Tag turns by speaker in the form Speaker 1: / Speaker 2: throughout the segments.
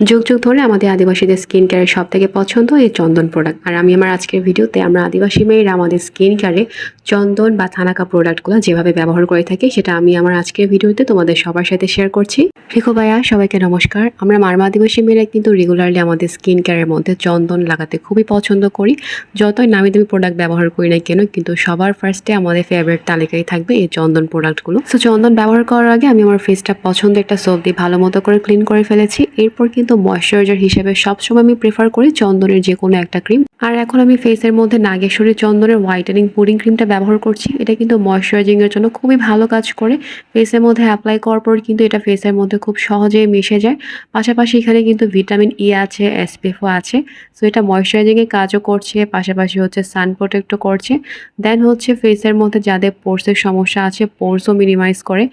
Speaker 1: যুগ যুগ ধরে আমাদের আদিবাসীদের স্কিন কেয়ারের সব থেকে পছন্দ এই চন্দন প্রোডাক্ট আর আমি আমার আজকের ভিডিওতে আমরা আদিবাসী মেয়েরা আমাদের স্কিন কেয়ারে চন্দন বা থানাকা প্রোডাক্টগুলো যেভাবে ব্যবহার করে থাকি, সেটা আমি আমার আজকের ভিডিওতে তোমাদের সবার সাথে শেয়ার করছি। রিকো ভাইয়া, সবাইকে নমস্কার। আমরা মারমা আদিবাসী মেয়েরা কিন্তু রেগুলারলি আমাদের স্কিন কেয়ারের মধ্যে চন্দন লাগাতে খুবই পছন্দ করি। যতই নামি দামি প্রোডাক্ট ব্যবহার করি না কেন, কিন্তু সবার ফার্স্টে আমাদের ফেভারিট তালিকায় থাকবে এই চন্দন প্রোডাক্টগুলো সো চন্দন ব্যবহার করার আগে আমি আমার ফেসটা পছন্দের একটা সোপ দিয়ে ভালো মতো করে ক্লিন করে ফেলেছি। এরপর কিন্তু ময়শ্চারাইজার হিসেবে সবসময় আমি প্রেফার করি চন্দনের যে কোনো একটা ক্রিম আর এখন আমি ফেসের মধ্যে নাগেশ্বরী চন্দনের হোয়াইটেনিং পুডিং ক্রিমটা ব্যবহার করছি। এটা কিন্তু ময়শ্চারাইজিং এর জন্য খুবই ভালো কাজ করে। ফেসের মধ্যে অ্যাপ্লাই করার পর কিন্তু এটা ফেসের মধ্যে খুব সহজেই মিশে যায়। পাশাপাশি এখানে কিন্তু ভিটামিন ই আছে এসপিএফও আছে। সো এটা ময়শ্চারাইজিং এর কাজও করছে, পাশাপাশি হচ্ছে সান প্রোটেক্টও করছে। দেন হচ্ছে ফেসের মধ্যে যাদের পোর্সের সমস্যা আছে পোর্সও মিনিমাইজ করে।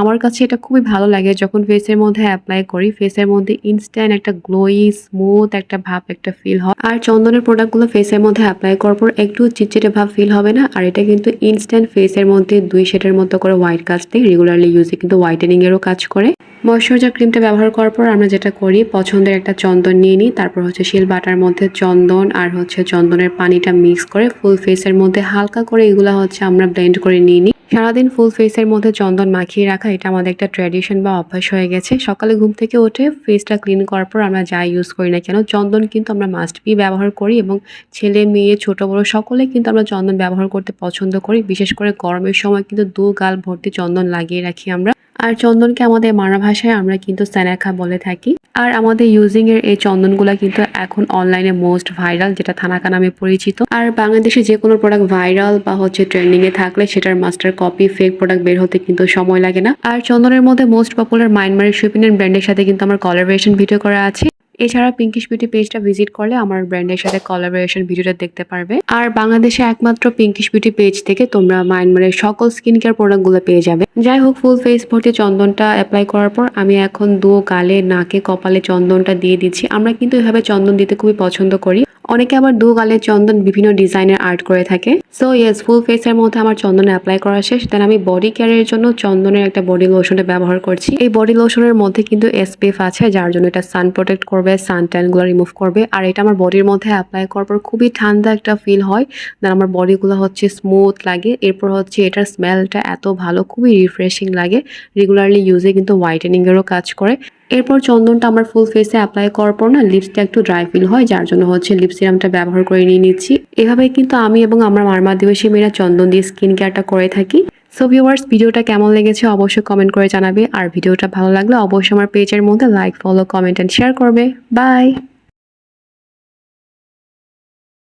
Speaker 1: আমার কাছে এটা খুবই ভালো লাগে যখন ফেসের মধ্যে অ্যাপ্লাই করি। ফেসের মধ্যে ইনস্ট্যান্ট একটা গ্লোই স্মুথ একটা ভাব, একটা ফিল হয়। আর চন্দনের প্রোডাক্টগুলো ফেসের মধ্যে অ্যাপ্লাই করার পর একটু চিটচিটে ভাব ফিল হবে না? আর এটা কিন্তু ইনস্ট্যান্ট ফেসের মধ্যে দুই শেডের মতো করে হোয়াইট কাজ দেয় রেগুলারলি ইউজে কিন্তু হোয়াইটেনিংয়েরও কাজ করে। ময়শ্চারাইজার ক্রিমটা ব্যবহার করার পর আমরা যেটা করি, পছন্দের একটা চন্দন নিয়ে নিই। তারপর হচ্ছে শিল বাটার মধ্যে চন্দন আর হচ্ছে চন্দনের পানিটা মিক্স করে ফুল ফেসের মধ্যে হালকা করে এগুলো হচ্ছে আমরা ব্লেন্ড করে নিয়ে নিই। সারাদিন ফুল ফেসের মধ্যে চন্দন মাখিয়ে রাখা, এটা আমাদের একটা ট্র্যাডিশন বা অভ্যাস হয়ে গেছে। সকালে ঘুম থেকে উঠে ফেসটা ক্লিন করার পর আমরা যা ইউজ করি না কেন, চন্দন কিন্তু আমরা মাস্ট বি ব্যবহার করি এবং ছেলে, মেয়ে, ছোট, বড় সকলে কিন্তু আমরা চন্দন ব্যবহার করতে পছন্দ করি। বিশেষ করে গরমের সময় কিন্তু দু গাল ভর্তি চন্দন লাগিয়ে রাখি আমরা। আর চন্দনকে আমাদের মারা ভাষায় আমরা কিন্তু স্যানাখা বলে থাকি। আর আমাদের ইউজিং এর এই চন্দনগুলো কিন্তু এখন অনলাইনে মোস্ট ভাইরাল যেটা থানাকা নামে পরিচিত। আর বাংলাদেশে যে কোনো প্রোডাক্ট ভাইরাল বা হচ্ছে ট্রেন্ডিং এ থাকলে সেটার মাস্টার কপি ফেক প্রোডাক্ট বের হতে কিন্তু সময় লাগে না। আর চন্দনের মধ্যে মোস্ট পপুলার মাইনমারের সুপিনের ব্র্যান্ডের সাথে কিন্তু আমার কলাবোরেশন ভিডিও করা আছে। এছাড়া পিঙ্কিশ বিউটি পেজটা ভিজিট করলে আমার ব্র্যান্ডের সাথে কলাবোরেশন ভিডিওটা দেখতে পারবে। আর বাংলাদেশে একমাত্র পিঙ্কিশ বিউটি পেজ থেকে তোমরা মায়ানমারের সকল স্কিন কেয়ার প্রোডাক্টগুলো পেয়ে যাবে। যাই হোক ফুল ফেস ভর্তি চন্দনটা অ্যাপ্লাই করার পর আমি এখন দু গালে, নাকে, কপালে চন্দনটা দিয়ে দিচ্ছি। আমরা কিন্তু এভাবে চন্দন দিতে খুবই পছন্দ করি। অনেকে আবার দু গালে চন্দন বিভিন্ন ডিজাইনের আর্ট করে থাকে। সো ইয়েস ফুল ফেসের মধ্যে আমার চন্দন অ্যাপ্লাই করা শেষ। দেন আমি বডি কেয়ারের জন্য চন্দনের একটা বডি লোশনটা ব্যবহার করছি। এই বডি লোশনের মধ্যে কিন্তু এসপিএফ আছে, যার জন্য এটা সান প্রোটেক্ট করবে সান ট্যানগুলো রিমুভ করবে। আর এটা আমার বডির মধ্যে অ্যাপ্লাই করার পর খুবই ঠান্ডা একটা ফিল হয়। দেন আমার বডিগুলো হচ্ছে স্মুথ লাগে। এরপর হচ্ছে এটার স্মেলটা এত ভালো, খুবই রিফ্রেশিং লাগে। রেগুলারলি ইউজে কিন্তু হোয়াইটেনিংয়েরও কাজ করে। এরপর চন্দনটা আমার ফুল ফেসে অ্যাপ্লাই করার পর না লিপসটা একটু ড্রাই ফিল হয়, যার জন্য হচ্ছে লিপ সিরামটা ব্যবহার করে নিয়ে নিচ্ছি। এভাবে কিন্তু আমি এবং আমার মারমা দিবসী মেয়েরা চন্দন দিয়ে স্কিন কেয়ারটা করে থাকি। সো ভিওয়ার্স ভিডিওটা কেমন লেগেছে অবশ্যই কমেন্ট করে জানাবে। আর ভিডিওটা ভালো লাগলে অবশ্যই আমার পেজের মধ্যে like follow comment and share করবে। বাই